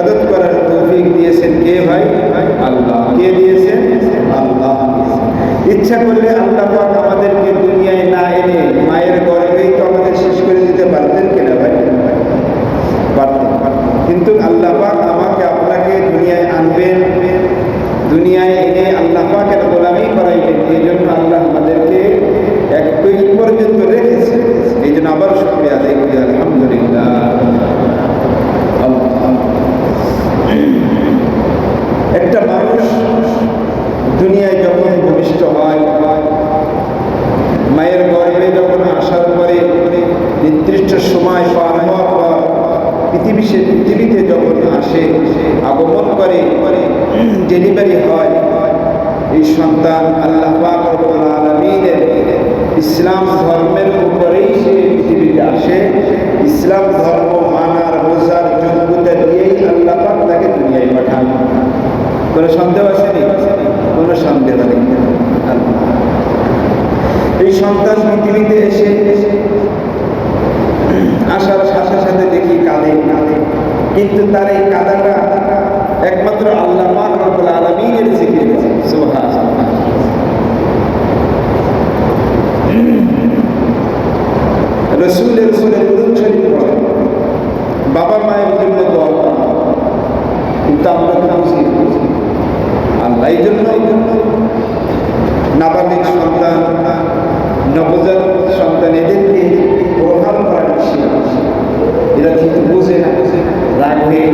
ইবাদত করার তৌফিক দিয়েছেন কে ভাই? আল্লাহ। কে দিয়েছেন? আল্লাহ ইচ্ছা করলে আল্লাহ পাক আমাদেরকে দুনিয়ায় না এনে মায়ের গর্বেই তো আমাদের শেষ করে দিতে পারতেন কিনা ভাই? পারতেন। কিন্তু আল্লাহ পাক আমাকে, আপনাকে দুনিয়ায় আনবেন। দুনিয়ায় নির্দিষ্ট সময় পার হওয়ার পর পৃথিবী সে পৃথিবীতে যখন আসে, আগমন করে ডেলিভারি হয়, এই সন্তান আল্লাহ ইসলাম ধর্মের উপরেই সে পৃথিবীতে আসে। ইসলাম ধর্ম মানার, বোঝার যোগ্যতা দিয়েই আল্লাহ তাকে দুনিয়ায় পাঠান। কোনো সন্দেহ আছে কোনো সন্দেহ নেই। এই সন্তান পৃথিবীতে এসে আসার সাথে সাথে দেখি কাঁদে। কিন্তু তার এই কাদাটা একমাত্র আল্লাহ রব্বুল আলমিনের জিকির রসুলের রসুলের এরা কিন্তু বোঝে না রাগ হয়ে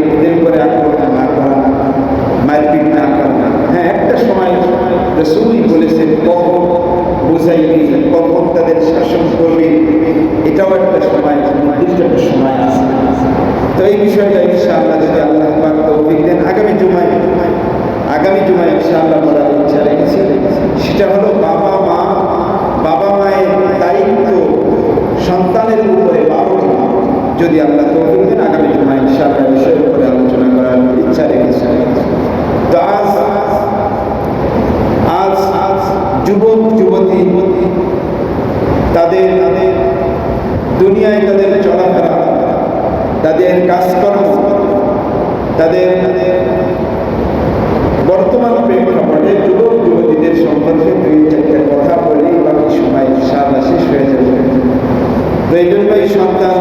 যদি আল্লাহ তৌফিক দেন, আগামী জুমায় ইনশাআল্লাহ বিষয়ের উপরে আলোচনা করার ইচ্ছা রেখেছি তো আজ আজ আজ যুবক, যুবতী তাদের তাদের দুনিয়ায় তাদের চলাফেরা, তাদের কাজকর্ম, তাদের তাদের বর্তমান প্রেক্ষাপটে যুবক, যুবতীদের সম্পর্কে দুই চারটে কথা বলেই বাকি সময় সাদা শেষ হয়ে যাবে। তো এই জন্যই সন্তান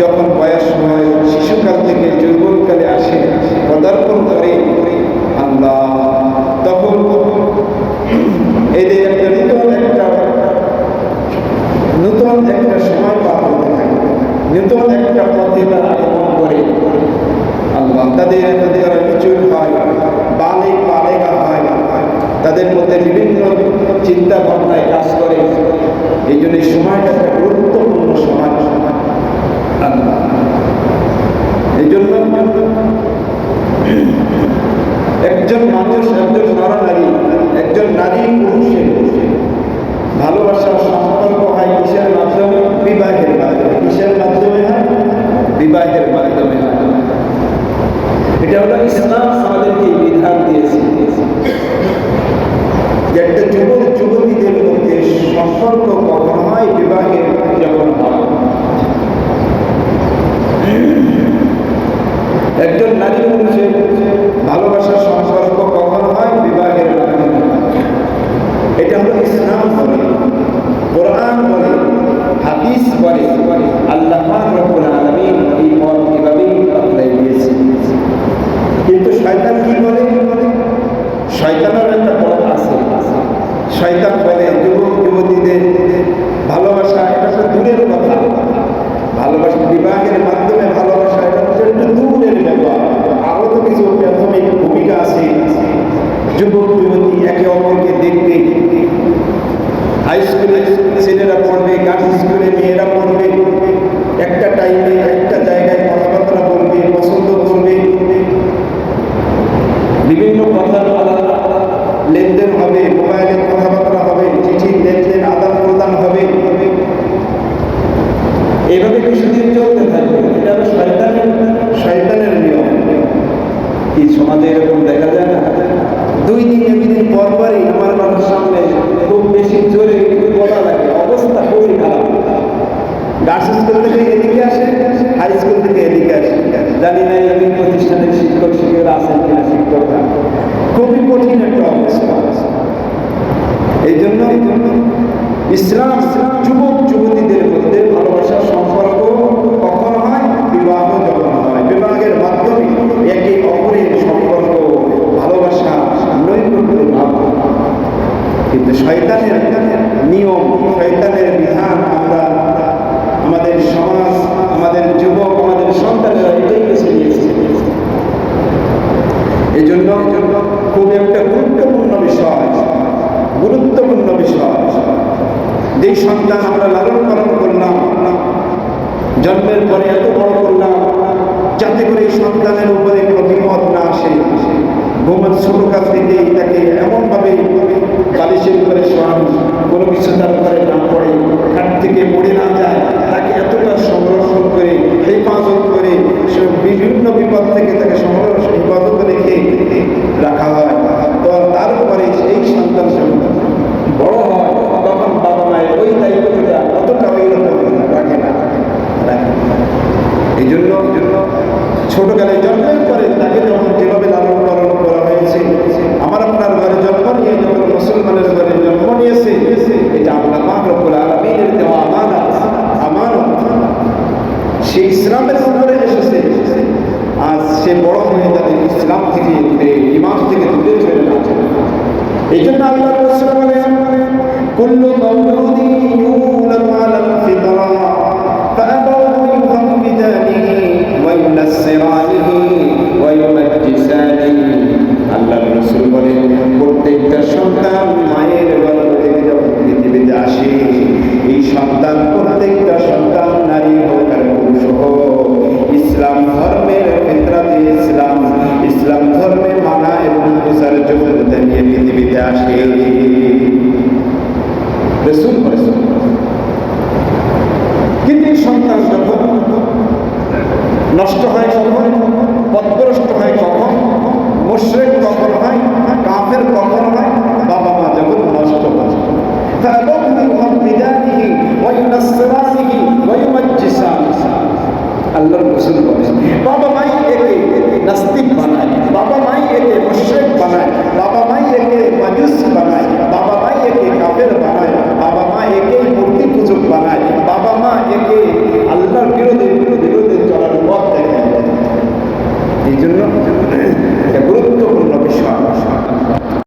যখন বয়স হয়, শিশুকাল থেকে যৌবনকালে আসে, পদার্পণ করে, আল্লাহ তখন এদের একটা নতুন একটা নতুন একটা সময় পার হতে থাকে, নতুন একটা পথে তারা আগমন করে। আল্লাহ তাদের তাদের প্রচুর হয়, বালে বালেগা হয়, তাদের মধ্যে বিভিন্ন চিন্তা ভাবনায় কাজ করে, এই জন্য সময়টা একটা সময় এই জন্য একজন মানুষ একজন নরনারী একজন নারী পুরুষে ভালোবাসার সম্পর্ক হয় কিসের মাধ্যমে বিবাহের মাধ্যমে কিসের মাধ্যমে হয় বিবাহের মাধ্যমে হয় এটা হলো ইসলাম আমাদেরকে এই বিধান দিয়েছে যে একটা যুবক যুবতীদের মধ্যে সম্পর্ক কখন হয় বিবাহের যখন হয় একজন নারী পুরুষের ভালোবাসার সম্পর্ক কখন হয় বিবাহের এটা হলো ইসলাম বলে, কোরআন বলে, হাদিস বলে। আল্লাহ রব্বুল আলামিন এই পথ এভাবেই কিন্তু শয়তান কি বলে? শয়তানের একটা পথ আছে। শয়তান বলে যুবক যুবতীদের ভালোবাসা, এটা তো দূরের কথা ভালোবাসা বিবাহের মাধ্যমে ভালোবাসা এটা হচ্ছে একটু দূরের ব্যাপার আরও তো কিছু প্রাথমিক ভূমিকা আছে যুবক যুবতী একে অপরকে দেখতে হাই স্কুলে ছেলেরা পড়বে গার্লস স্কুলে মেয়েরা পড়বে। একটা টাইমে একটা জায়গায় কথাবার্তা বলবে পছন্দ করবে। বিভিন্ন কথা লেনদেন হবে মোবাইলে কথাবার্তা হবে চিঠি লেনদেন আদান প্রদান হবে। এইভাবে কিছুদিন চলতে থাকবে। এটা হলো শয়তানের শয়তানের নিয়ম। কি সমাজে এরকম দেখা যায় না। দুই দিন একদিন পর পরই আমার বাবার সামনে খুব বেশি জোরে বলা লাগে, অবস্থা খুবই খারাপ। গার্লস স্কুল থেকে এদিকে আসে, হাই স্কুল থেকে এদিকে আসে। জানি না এই প্রতিষ্ঠানের শিক্ষক শিক্ষকরা আছেন কিনা শিক্ষকরা খুবই কঠিন একটা অবস্থা। এই জন্য ইসলাম, যুবক, যুবতীদের মধ্যে ভালোবাসার সম্পর্ক কখন হয় বিবাহ যখন হয় বিবাহের মাধ্যমে একে অপরের সম্পর্ক ভালোবাসা নৈপুণ্য ভাব কিন্তু শয়তানের নিয়ম শয়তানের বিধান আমরা আমাদের সমাজ আমাদের যুবক আমাদের সন্তানেরা এটাই বেছে নিয়েছে এই জন্য খুব একটা গুরুত্বপূর্ণ বিষয় গুরুত্বপূর্ণ বিষয় যেই সন্তান আমরা লালন পালন করলাম জন্মের পরে এত বড় করলাম যাতে করে এই সন্তানের উপরে কোনো বিপদ না আসে ঘুমের ছোট কাছ থেকে তাকে এমনভাবে বালিশের উপরে শোয়ানো, কোনো কিছু তার উপরে না পড়ে খাট থেকে পড়ে না যায়, তাকে এতটা সংরক্ষণ করে, হেফাজত করে, সে বিভিন্ন বিপদ থেকে তাকে সংরক্ষণ হেফাজত রেখে রাখা হয়। তারপরে সেই সন্তান বড় হয় তখন বাবা মায়ের ওই দায়িত্বটা অতটা ওই রকম রাখে না রাখে না। এই জন্য জন্য ছোটকালে জন্মের পরে তাকে যখন যেভাবে লালন পালন করা হয়েছে আমার আপনার ঘরে জন্ম নিয়ে যখন মুসলমানের ঘরে জন্ম নিয়েছে এটা আল্লাহ পাক রব্বুল আলামিনের দেওয়া আমানত আমানত সে ইসলামের উপরে এসেছে। আজ সে বড় হয়ে তাদের ইসলাম থেকে দূরে ইমান থেকে দূরে চলে যাচ্ছে। এই জন্য আল্লাহ বলেন, কুল্লু কিন্তু সন্তান যখন নষ্ট হয় কখন পথগ্রস্ত হয় কখন মোশ্রেক কখন হয়, কাফের কখন হয় বাবা মা যখন নষ্ট হয়। আল্লাহর মুসলিম